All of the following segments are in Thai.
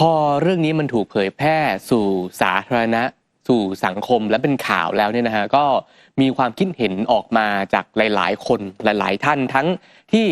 พอเรื่องนี้มันถูกเผยแพร่สู่สาธารณะ สู่สังคมและเป็นข่าวแล้วเนี่ยนะฮะก็มีความคิดเห็นออกมาจากหลาย ๆ คนหลาย ๆ ท่านทั้งที่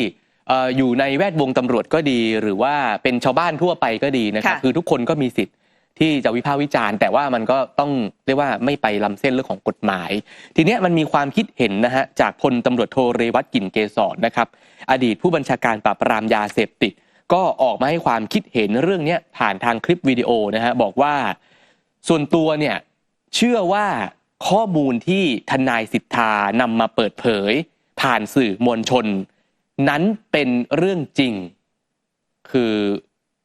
เอ่ออยู่ในแวดวงตำรวจก็ดี หรือว่าเป็นชาวบ้านทั่วไปก็ดีนะครับค่ะคือทุกคนก็มีสิทธิ์ที่จะวิพากษ์วิจารณ์ แต่ว่ามันก็ต้องเรียกว่าไม่ไปล้ำเส้นเรื่องของกฎหมาย ทีเนี้ยมันมีความคิดเห็นนะฮะจากพลตำรวจโทเรวัตกลิ่นเกษรนะครับ อดีตผู้บัญชาการปราบปรามยาเสพติด ก็ออกมาให้ความคิดเห็นเรื่องนี้ผ่านทางคลิปวิดีโอนะฮะบอกว่าส่วนตัวเนี่ยเชื่อว่าข้อมูลที่ทนายสิทธานำมาเปิดเผย ผ่านสื่อมวลชน นั้นเป็นเรื่องจริง คือ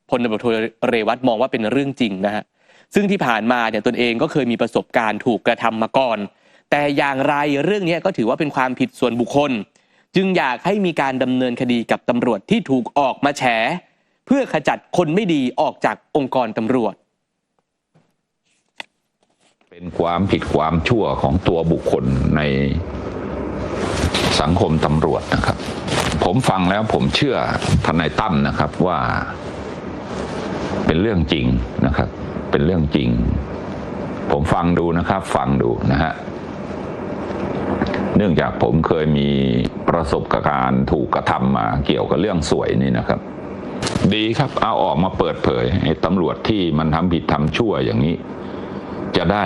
พลตำรวจโทเรวัตมองว่าเป็นเรื่องจริงนะฮะซึ่งที่ผ่านมาเนี่ยตนเองก็เคยมีประสบการณ์ถูกกระทำมาก่อน แต่อย่างไรเรื่องนี้ก็ถือว่าเป็นความผิดส่วนบุคคล จึงอยากให้มีการดำเนินคดีกับตำรวจที่ถูกออกมาแฉ เพื่อขจัดคนไม่ดีออกจากองค์กรตำรวจ เป็นความผิดความชั่วของตัวบุคคลในสังคมตำรวจนะครับ ผมฟังแล้วผมเชื่อทนายตั้มนะครับว่า เป็นเรื่องจริงนะครับ เป็นเรื่องจริง ผมฟังดูนะครับ ฟังดูนะฮะ เนื่องจากผมเคยมีประสบการณ์ถูกกระทำมาเกี่ยวกับเรื่องสวยนี่นะครับ ดีครับเอาออกมาเปิดเผยให้ตำรวจที่มันทำผิดทำชั่วอย่างนี้ จะได้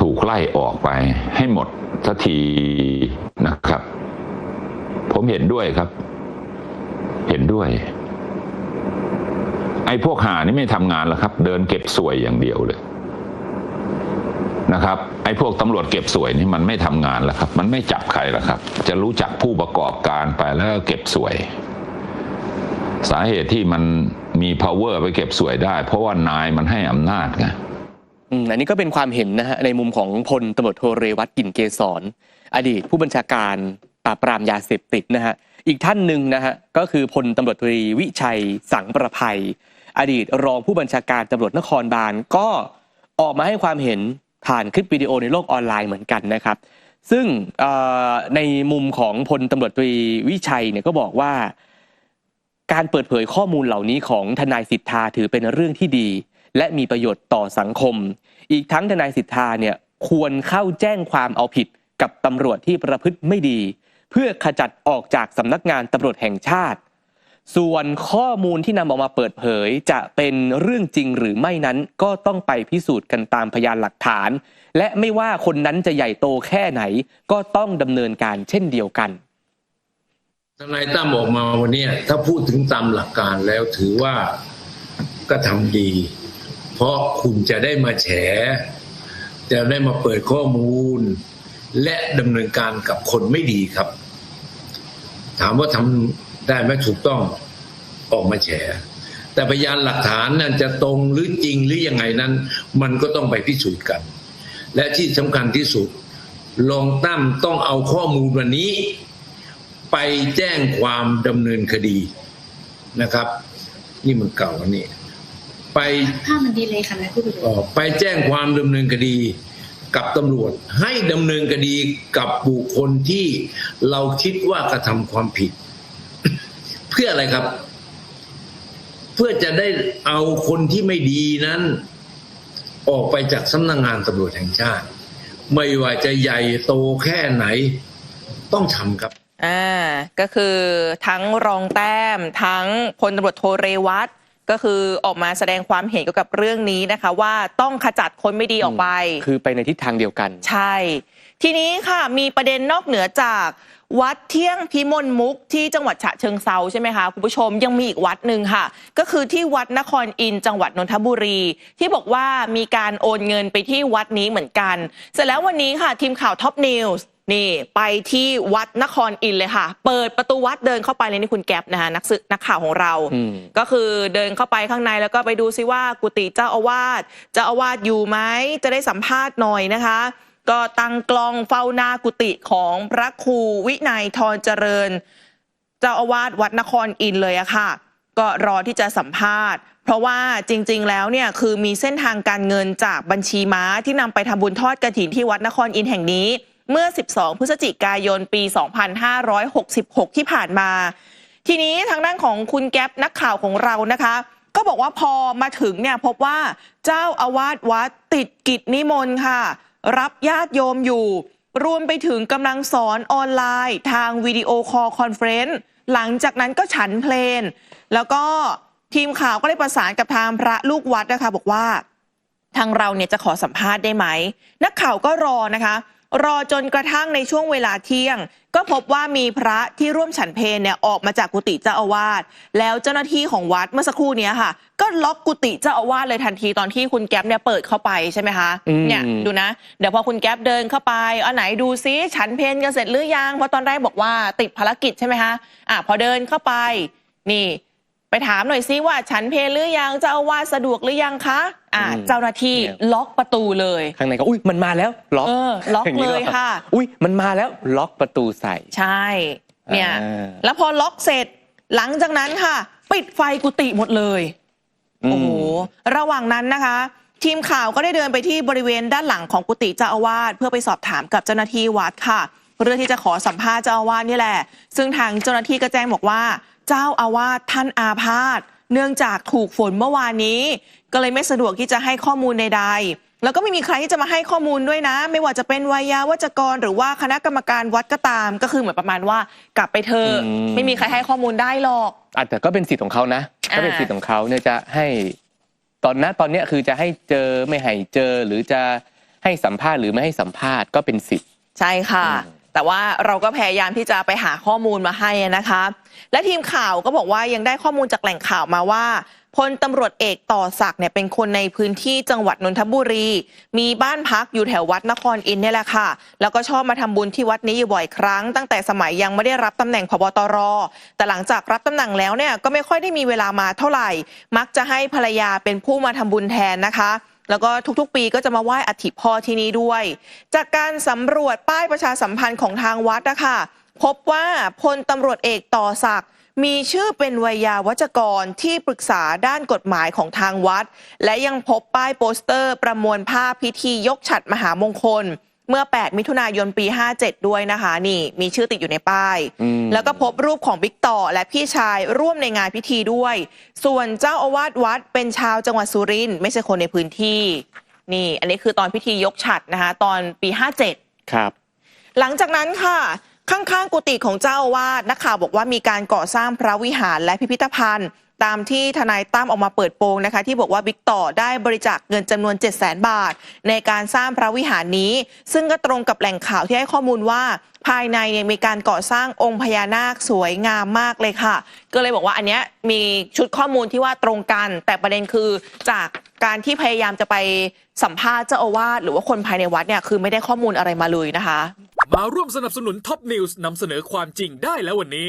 ถูกไล่ออกไปให้หมดสักทีนะครับ ผมเห็นด้วยครับ เห็นด้วย ไอ้พวกหานี่ไม่ทำงานแล้วครับ เดินเก็บสวยอย่างเดียวเลย นะครับไอ้พวกตำรวจเก็บสวยนี่มันไม่ทำงานแล้วครับ มันไม่จับใครแล้วครับ จะรู้จักผู้ประกอบการไปแล้วก็เก็บสวย สาเหตุที่มันมี power ไปเก็บสวยได้ เพราะว่านายมันให้อำนาจไงอันนี้ก็เป็นความเห็นนะฮะในมุมของพลตำรวจโทเรวัตกิ่นเกษรอดีตผู้บัญชาการปราบปรามยาเสพติดนะฮะอีกท่านหนึ่งนะฮะก็คือพลตำรวจตรีวิชัยสังประภัย อดีตรองผู้บัญชาการตำรวจนครบาลก็ออกมาให้ความเห็น ผ่านคลิปวิดีโอในโลกออนไลน์เหมือนกันนะครับ ซึ่งในมุมของพลตำรวจตรีวิชัยเนี่ยก็บอกว่า การเปิดเผยข้อมูลเหล่านี้ของทนายสิทธาถือเป็นเรื่องที่ดี และมีประโยชน์ต่อสังคม อีกทั้งทนายสิทธาเนี่ยควรเข้าแจ้งความเอาผิดกับตำรวจที่ประพฤติไม่ดี เพื่อขจัดออกจากสำนักงานตำรวจแห่งชาติ ส่วนข้อมูลที่นำออกมาเปิดเผย จะเป็นเรื่องจริงหรือไม่นั้นก็ต้องไปพิสูจน์กันตามพยานหลักฐาน และไม่ว่าคนนั้นจะใหญ่โตแค่ไหน ก็ต้องดำเนินการเช่นเดียวกันทนายตั้มออกมาวันนี้ถ้าพูดถึงตามหลักการแล้วถือว่าก็ทำดี เพราะคุณจะได้มาแฉ จะได้มาเปิดข้อมูล และดำเนินการกับคนไม่ดีครับ ถามว่าทำ ได้ไหมถูกต้องออกมาแฉแต่พยานหลักฐานนั้นจะตรงหรือจริงหรือยังไงนั้น มันก็ต้องไปพิสูจน์กัน และที่สำคัญที่สุดรองตั้มต้องเอาข้อมูลวันนี้ ไปแจ้งความดำเนินคดีนะครับ นี่มันเก่าอันนี้ไปภาพมันดีเลยค่ะนายผู้บริเอ่อไปแจ้งความดำเนินคดีกับตำรวจให้ดำเนินคดีกับบุคคลที่เราคิดว่ากระทำความผิด เพื่ออะไรครับ เพื่อจะได้เอาคนที่ไม่ดีนั้น ออกไปจากสำนักงานตำรวจแห่งชาติ ไม่ว่าจะใหญ่โตแค่ไหน ต้องทำครับอ่าก็คือทั้งรองแต้ม ทั้งพลตำรวจโทเรวัตก็คือออกมาแสดงความเห็นเกี่ยวกับเรื่องนี้นะคะ ว่าต้องขจัดคนไม่ดีออกไป คือไปในทิศทางเดียวกัน ใช่ ทีนี้ค่ะมีประเด็นนอกเหนือจาก วัดเที่ยงพิมลมุกที่จังหวัดฉะเชิงเซาใช่ไหมคะคุณผู้ชมยังมีอีกวัดหนึ่งค่ะ ก็คือที่วัดนครอินทร์จังหวัดนนทบุรี ที่บอกว่ามีการโอนเงินไปที่วัดนี้เหมือนกัน เสร็จแล้ววันนี้ค่ะ ทีมข่าวท็อปนิวส์นี่ไปที่วัดนครอินทร์เลยค่ะ เปิดประตูวัดเดินเข้าไปเลยนี่คุณแก๊ปนะคะนักศึกนักข่าวของเราอืมก็คือเดินเข้าไปข้างในแล้วก็ไปดูซิว่ากุฏิเจ้าอาวาสเจ้าอาวาสอยู่ไหมจะได้สัมภาษณ์หน่อยนะคะ ก็ตั้งกล้องเฝ้าหน้ากุฏิของพระครูวินัยทรเจริญ เจ้าอาวาสวัดนครอินเลยอะค่ะ ก็รอที่จะสัมภาษณ์ เพราะว่าจริง ๆ แล้วเนี่ยคือมีเส้นทางการเงินจากบัญชีม้าที่นำไปทำบุญทอดกระถินที่วัดนครอินแห่งนี้ เมื่อ 12 พฤศจิกายนปี 2566 ที่ผ่านมา ทีนี้ทางด้านของคุณแก๊ปนักข่าวของเรานะคะก็บอกว่าพอมาถึงเนี่ยพบว่าเจ้าอาวาสวัดติดกิจนิมนต์ค่ะ รับญาติโยมอยู่ รวมไปถึงกำลังสอนออนไลน์ ทางวิดีโอคอลคอนเฟรนซ์หลังจากนั้นก็ฉันเพลงแล้วก็ทีมข่าวก็ได้ประสานกับทางพระลูกวัดนะคะ บอกว่า ทางเราเนี่ยจะขอสัมภาษณ์ได้ไหม นักข่าวก็รอนะคะ รอจนกระทั่งในช่วงเวลาเที่ยง ก็พบว่ามีพระที่ร่วมฉันเพลเนี่ยออกมาจากกุฏิเจ้าอาวาสแล้วเจ้าหน้าที่ของวัดเมื่อสักครู่เนี้ยค่ะ ก็ล็อกกุฏิเจ้าอาวาสเลยทันทีตอนที่คุณแก๊ปเนี่ยเปิดเข้าไปใช่ไหมคะอืม เนี่ยดูนะ เดี๋ยวพอคุณแก๊ปเดินเข้าไปเอาไหนดูซิฉันเพลกันเสร็จหรือยังเพราะตอนแรกบอกว่าติดภารกิจใช่ไหมคะอะพอเดินเข้าไป นี่ ไปถามหน่อยซิว่าฉันเพลหรือยังเจ้าอาวาสสะดวกหรือยังคะอ่าอืมเจ้าหน้าที่เนี่ย ล็อกประตูเลย ข้างในก็อุ้ยมันมาแล้วล็อกเออล็อกางนี้เลยหรอค่ะ อุ้ยมันมาแล้วล็อกประตูใส่ใช่ เนี่ย อ่าแล้วพอล็อกเสร็จหลังจากนั้นค่ะ ปิดไฟกุฏิหมดเลย โอ้โหระหว่างนั้นนะคะ ทีมข่าวก็ได้เดินไปที่บริเวณด้านหลังของกุฏิเจ้าอาวาสเพื่อไปสอบถามกับเจ้าหน้าที่วัดค่ะ เรื่องที่จะขอสัมภาษณ์เจ้าอาวาสนี่แหละ ซึ่งทางเจ้าหน้าที่ก็แจ้งบอกว่า เจ้าอาวาสท่านอาพาธเนื่องจากถูกฝนเมื่อวานนี้ ก็เลยไม่สะดวกที่จะให้ข้อมูลใดๆ แล้วก็ไม่มีใครที่จะมาให้ข้อมูลด้วยนะ ไม่ว่าจะเป็นวายาวัจกรหรือว่าคณะกรรมการวัดก็ตาม ก็คือเหมือนประมาณว่ากลับไปเถอะอืม ไม่มีใครให้ข้อมูลได้หรอก อาจจะก็เป็นสิทธิ์ของเขานะอ่า ก็เป็นสิทธิ์ของเขาเนี่ยจะให้ตอนนั้นตอนเนี้ยคือจะให้เจอไม่ให้เจอหรือจะให้สัมภาษณ์หรือไม่ให้สัมภาษณ์ก็เป็นสิทธิ์ ใช่ค่ะ อืม แต่ว่าเราก็พยายามที่จะไปหาข้อมูลมาให้นะคะ และทีมข่าวก็บอกว่ายังได้ข้อมูลจากแหล่งข่าวมาว่าพลตำรวจเอกต่อศักดิ์เนี่ยเป็นคนในพื้นที่จังหวัดนนทบุรี มีบ้านพักอยู่แถววัดนครอินเนี่ยแหละค่ะ แล้วก็ชอบมาทำบุญที่วัดนี้อยู่บ่อยครั้ง ตั้งแต่สมัยยังไม่ได้รับตำแหน่งพบตร แต่หลังจากรับตำแหน่งแล้วเนี่ยก็ไม่ค่อยได้มีเวลามาเท่าไหร่ มักจะให้ภรรยาเป็นผู้มาทำบุญแทนนะคะ แล้วก็ทุกๆ ปีก็จะมาไหว้อัฐิพ่อที่นี่ด้วย จากการสำรวจป้ายประชาสัมพันธ์ของทางวัดนะคะพบว่าพลตำรวจเอกต่อศักดิ์มีชื่อเป็นวัยยาวัจกรที่ปรึกษาด้านกฎหมายของทางวัด และยังพบป้ายโปสเตอร์ประมวลภาพพิธียกฉัดมหามงคล เมื่อ 8 มิถุนายนปี 57 ด้วยนะคะ นี่มีชื่อติดอยู่ในป้ายอืมแล้วก็พบรูปของบิ๊กต่อและพี่ชายร่วมในงานพิธีด้วย ส่วนเจ้าอาวาสวัดเป็นชาวจังหวัดสุรินทร์ไม่ใช่คนในพื้นที่ นี่ อันนี้คือตอนพิธียกฉัดนะคะ ตอนปี 57 ครับ หลังจากนั้นค่ะข้างๆ กุฏิของเจ้าอาวาสนักข่าวบอกว่ามีการก่อสร้างพระวิหารและพิพิธภัณฑ์ตามที่ทนายตั้มออกมาเปิดโปงนะคะ ที่บอกว่าบิ๊กต่อได้บริจาคเงินจำนวน 7 0 0 0 0 0 บาท ในการสร้างพระวิหารนี้ ซึ่งก็ตรงกับแหล่งข่าวที่ให้ข้อมูลว่า ภายในเนี่ยมีการก่อสร้างองค์พญานาคสวยงามมากเลยค่ะ ก็เลยบอกว่าอันเนี้ยมีชุดข้อมูลที่ว่าตรงกัน แต่ประเด็นคือจากการที่พยายามจะไปสัมภาษณ์เจ้าอาวาสหรือว่าคนภายในวัดเนี่ยคือไม่ได้ข้อมูลอะไรมาเลยนะคะ มาร่วมสนับสนุนท็อปนิวส์นำเสนอความจริงได้แล้ววันนี้